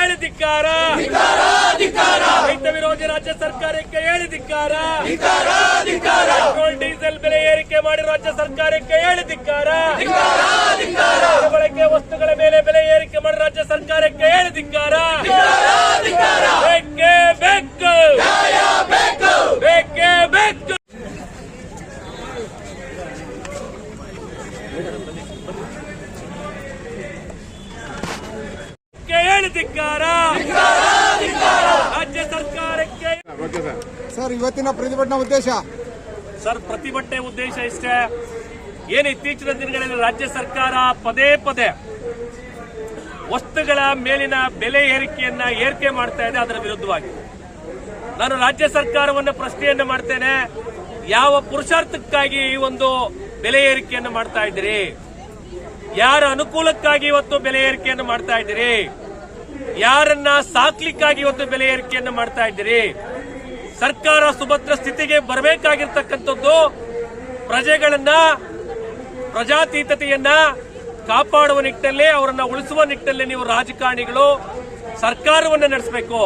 ಹೇಳಿ ಧಿಕ್ಕಾರ ರೈತ ವಿರೋಧಿ ರಾಜ್ಯ ಸರ್ಕಾರಕ್ಕೆ ಹೇಳಿ ಧಿಕ್ಕಾರ ಪೆಟ್ರೋಲ್ ಡೀಸೆಲ್ ಬೆಲೆ ಏರಿಕೆ ಮಾಡಿ ರಾಜ್ಯ ಸರ್ಕಾರಕ್ಕೆ ಹೇಳಿ ಧಿಕ್ಕಾರ ಬಳಕೆ ವಸ್ತುಗಳ ಮೇಲೆ ಬೆಲೆ ಏರಿಕೆ ಮಾಡಿ ರಾಜ್ಯ ಸರ್ಕಾರಕ್ಕೆ ಹೇಳಿ ಧಿಕ್ಕಾರ ಬೇಕೇ ಬೇಕು ಬೇಕೇ ಬೇಕು ಕ್ಕೆ ಹೇಳಿ ಧಿಕ್ಕಾರ ರಾಜ್ಯ ಸರ್ಕಾರಕ್ಕೆ ಸರ್ ಇವತ್ತಿನ ಪ್ರತಿಭಟನಾ ಉದ್ದೇಶ? ಸರ್ ಪ್ರತಿಭಟನೆ ಉದ್ದೇಶ ಇಷ್ಟೇ. ಏನು ಇತ್ತೀಚಿನ ದಿನಗಳಲ್ಲಿ ರಾಜ್ಯ ಸರ್ಕಾರ ಪದೇ ಪದೇ ವಸ್ತುಗಳ ಮೇಲಿನ ಬೆಲೆ ಏರಿಕೆಯನ್ನ ಏರಿಕೆ ಮಾಡ್ತಾ ಇದೆ ಅದರ ವಿರುದ್ಧವಾಗಿ. ನಾನು ರಾಜ್ಯ ಸರ್ಕಾರವನ್ನು ಪ್ರಶ್ನೆಯನ್ನು ಮಾಡ್ತೇನೆ. ಯಾವ ಪುರುಷಾರ್ಥಕ್ಕಾಗಿ ಈ ಒಂದು ಬೆಲೆ ಏರಿಕೆಯನ್ನು ಮಾಡ್ತಾ ಇದ್ದೀರಿ? ಯಾರ ಅನುಕೂಲಕ್ಕಾಗಿ ಇವತ್ತು ಬೆಲೆ ಏರಿಕೆಯನ್ನು ಮಾಡ್ತಾ ಇದ್ದೀರಿ? ಯಾರನ್ನ ಸಾಕ್ಲಿಕ್ಕಾಗಿ ಇವತ್ತು ಬೆಲೆ ಏರಿಕೆಯನ್ನು ಮಾಡ್ತಾ ಇದ್ದೀರಿ? ಸರ್ಕಾರ ಸುಭದ್ರ ಸ್ಥಿತಿಗೆ ಬರಬೇಕಾಗಿರ್ತಕ್ಕಂಥದ್ದು ಪ್ರಜೆಗಳನ್ನ, ಪ್ರಜಾತೀತತೆಯನ್ನ ಕಾಪಾಡುವ ನಿಟ್ಟಲ್ಲಿ ಅವರನ್ನ ಉಳಿಸುವ ನಿಟ್ಟಲ್ಲಿ ನೀವು ರಾಜಕಾರಣಿಗಳು ಸರ್ಕಾರವನ್ನ ನಡೆಸಬೇಕು.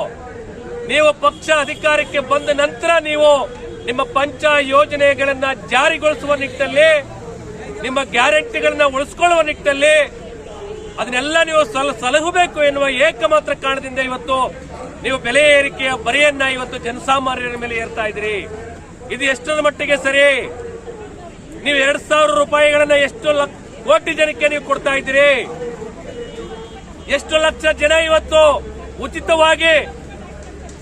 ನೀವು ಪಕ್ಷ ಅಧಿಕಾರಕ್ಕೆ ಬಂದ ನಂತರ ನೀವು ನಿಮ್ಮ ಪಂಚ ಯೋಜನೆಗಳನ್ನ ಜಾರಿಗೊಳಿಸುವ ನಿಟ್ಟಲ್ಲಿ ನಿಮ್ಮ ಗ್ಯಾರಂಟಿಗಳನ್ನ ಉಳಿಸ್ಕೊಳ್ಳುವ ನಿಟ್ಟಿನಲ್ಲಿ ಅದನ್ನೆಲ್ಲ ನೀವು ಸಲ- ಸಲಹಬೇಕು ಎನ್ನುವ ಏಕಮಾತ್ರ ಕಾರಣದಿಂದ ಇವತ್ತು ನೀವು ಬೆಲೆ ಏರಿಕೆಯ ಬರೆಯನ್ನ ಇವತ್ತು ಜನಸಾಮಾನ್ಯರ ಮೇಲೆ ಏರ್ತಾ ಇದ್ದೀರಿ. ಇದು ಎಷ್ಟರ ಮಟ್ಟಿಗೆ ಸರಿ? ನೀವು ಎರಡ್ ಸಾವಿರ ರೂಪಾಯಿಗಳನ್ನ ಎಷ್ಟು ಕೋಟಿ ಜನಕ್ಕೆ ನೀವು ಕೊಡ್ತಾ ಇದ್ದೀರಿ? ಎಷ್ಟು ಲಕ್ಷ ಜನ ಇವತ್ತು ಉಚಿತವಾಗಿ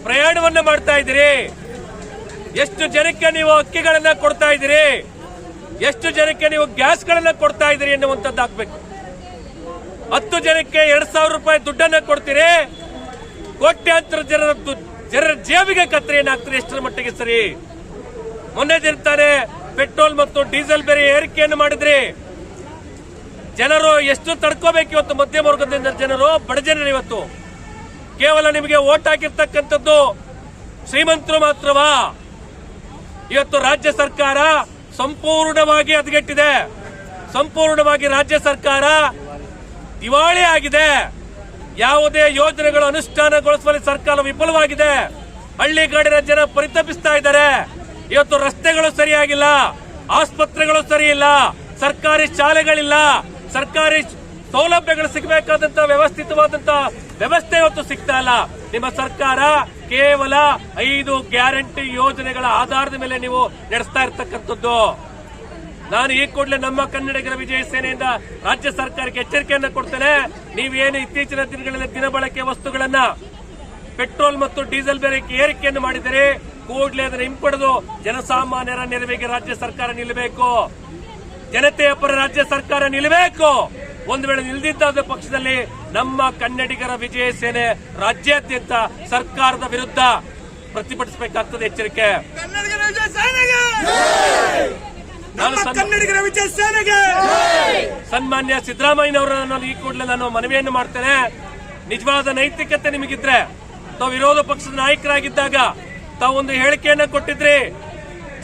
ಪ್ರಯಾಣವನ್ನ ಮಾಡ್ತಾ ಇದ್ದೀರಿ? ಎಷ್ಟು ಜನಕ್ಕೆ ನೀವು ಅಕ್ಕಿಗಳನ್ನ ಕೊಡ್ತಾ ಇದ್ದೀರಿ? ಎಷ್ಟು ಜನಕ್ಕೆ ನೀವು ಗ್ಯಾಸ್ಗಳನ್ನ ಕೊಡ್ತಾ ಇದ್ದೀರಿ ಎನ್ನುವಂಥದ್ದು ಆಗ್ಬೇಕು ಹತ್ತು ಜನಕ್ಕೆ ಎರಡ್ ಸಾವಿರ ರೂಪಾಯಿ ದುಡ್ಡನ್ನ ಕೊಡ್ತೀರಿ? ಕೋಟ್ಯಾಂತರ ಜನರ ಜನರ ಜೇಬಿಗೆ ಕತ್ತರಿ ಹಾಕ್ತೀರಿ ಎಷ್ಟರ ಮಟ್ಟಿಗೆ ಸರಿ? ಮೊನ್ನೆ ದಿನ ತಾನೇ ಪೆಟ್ರೋಲ್ ಮತ್ತು ಡೀಸೆಲ್ ಬೆಲೆ ಏರಿಕೆಯನ್ನು ಮಾಡಿದ್ರಿ. ಜನರು ಎಷ್ಟು ತಡ್ಕೋಬೇಕು ಇವತ್ತು ಮಧ್ಯಮ ವರ್ಗದಿಂದ ಜನರು, ಬಡ ಜನರು ಇವತ್ತು? ಕೇವಲ ನಿಮಗೆ ಓಟ್ ಹಾಕಿರ್ತಕ್ಕಂಥದ್ದು ಶ್ರೀಮಂತರು ಮಾತ್ರವಾ? ಇವತ್ತು ರಾಜ್ಯ ಸರ್ಕಾರ ಸಂಪೂರ್ಣವಾಗಿ ಹದಗೆಟ್ಟಿದೆ. ಸಂಪೂರ್ಣವಾಗಿ ರಾಜ್ಯ ಸರ್ಕಾರ ದಿವಾಳಿ ಆಗಿದೆ. ಯಾವುದೇ ಯೋಜನೆಗಳು ಅನುಷ್ಠಾನಗೊಳಿಸುವಲ್ಲಿ ಸರ್ಕಾರ ವಿಫಲವಾಗಿದೆ. ಹಳ್ಳಿಗಾಡಿನ ಜನ ಪರಿತಪಿಸ್ತಾ ಇದ್ದಾರೆ. ಇವತ್ತು ರಸ್ತೆಗಳು ಸರಿಯಾಗಿಲ್ಲ. ಆಸ್ಪತ್ರೆಗಳು ಸರಿ ಇಲ್ಲ ಸರ್ಕಾರಿ ಶಾಲೆಗಳಿಲ್ಲ. ಸರ್ಕಾರಿ ಸೌಲಭ್ಯಗಳು ಸಿಗಬೇಕಾದಂತ ವ್ಯವಸ್ಥಿತವಾದಂತ ವ್ಯವಸ್ಥೆ ಇವತ್ತು ಸಿಗ್ತಾ ಇಲ್ಲ. ನಿಮ್ಮ ಸರ್ಕಾರ ಕೇವಲ ಐದು ಗ್ಯಾರಂಟಿ ಯೋಜನೆಗಳ ಆಧಾರದ ಮೇಲೆ ನೀವು ನಡೆಸ್ತಾ ಇರ್ತಕ್ಕಂಥದ್ದು. ನಾನು ಈ ಕೂಡಲೇ ನಮ್ಮ ಕನ್ನಡಿಗರ ವಿಜಯ ಸೇನೆಯಿಂದ ರಾಜ್ಯ ಸರ್ಕಾರಕ್ಕೆ ಎಚ್ಚರಿಕೆಯನ್ನು ನೀವೇನು ಇತ್ತೀಚಿನ ದಿನಗಳಲ್ಲಿ ದಿನಬಳಕೆ ವಸ್ತುಗಳನ್ನ ಪೆಟ್ರೋಲ್ ಮತ್ತು ಡೀಸೆಲ್ ಬೆಲೆ ಏರಿಕೆಯನ್ನು ಮಾಡಿದರೆ ಕೂಡಲೇ ಅದನ್ನು ಹಿಂಪಡೆದು ಜನಸಾಮಾನ್ಯರ ನೆರವಿಗೆ ರಾಜ್ಯ ಸರ್ಕಾರ ನಿಲ್ಲಬೇಕು. ಜನತೆಯ ಪರ ರಾಜ್ಯ ಸರ್ಕಾರ ನಿಲ್ಲಬೇಕು. ಒಂದು ವೇಳೆ ನಿಲ್ದಿದ್ದಾದ ಪಕ್ಷದಲ್ಲಿ ನಮ್ಮ ಕನ್ನಡಿಗರ ವಿಜಯ ಸೇನೆ ರಾಜ್ಯಾದ್ಯಂತ ಸರ್ಕಾರದ ವಿರುದ್ಧ ಪ್ರತಿಭಟಿಸಬೇಕಾಗ್ತದೆ ಎಚ್ಚರಿಕೆ. ನಮ್ಮ ಕನ್ನಡಿಗರ ವಿಜಯ ಸೇನೆಗೆ! ಸನ್ಮಾನ್ಯ ಸಿದ್ದರಾಮಯ್ಯನವರನ್ನು ನಾನು ಈ ಕೂಡಲೇ ನಾನು ಮನವಿಯನ್ನು ಮಾಡ್ತೇನೆ. ನಿಜವಾದ ನೈತಿಕತೆ ನಿಮಗಿದ್ರೆ ತಾವು ವಿರೋಧ ಪಕ್ಷದ ನಾಯಕರಾಗಿದ್ದಾಗ ತಾವು ಒಂದು ಹೇಳಿಕೆಯನ್ನ ಕೊಟ್ಟಿದ್ರಿ.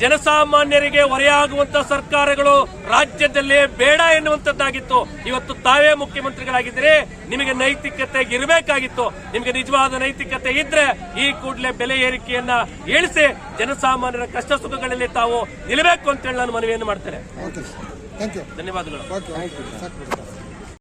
ಜನಸಾಮಾನ್ಯರಿಗೆ ಹೊರೆಯಾಗುವಂತ ಸರ್ಕಾರಗಳು ರಾಜ್ಯದಲ್ಲಿ ಬೇಡ ಎನ್ನುವಂತದ್ದಾಗಿತ್ತು ಇವತ್ತು ತಾವೇ ಮುಖ್ಯಮಂತ್ರಿಗಳಾಗಿದ್ದರೆ. ನಿಮಗೆ ನೈತಿಕತೆ ಇರಬೇಕಾಗಿತ್ತು. ನಿಮಗೆ ನಿಜವಾದ ನೈತಿಕತೆ ಇದ್ರೆ ಈ ಕೂಡಲೇ ಬೆಲೆ ಏರಿಕೆಯನ್ನ ಇಳಿಸಿ ಜನಸಾಮಾನ್ಯರ ಕಷ್ಟ ಸುಖಗಳಲ್ಲಿ ತಾವು ನಿಲ್ಲಬೇಕು ಅಂತೇಳಿ ನಾನು ಮನವಿಯನ್ನು ಮಾಡ್ತೇನೆ. ಧನ್ಯವಾದಗಳು.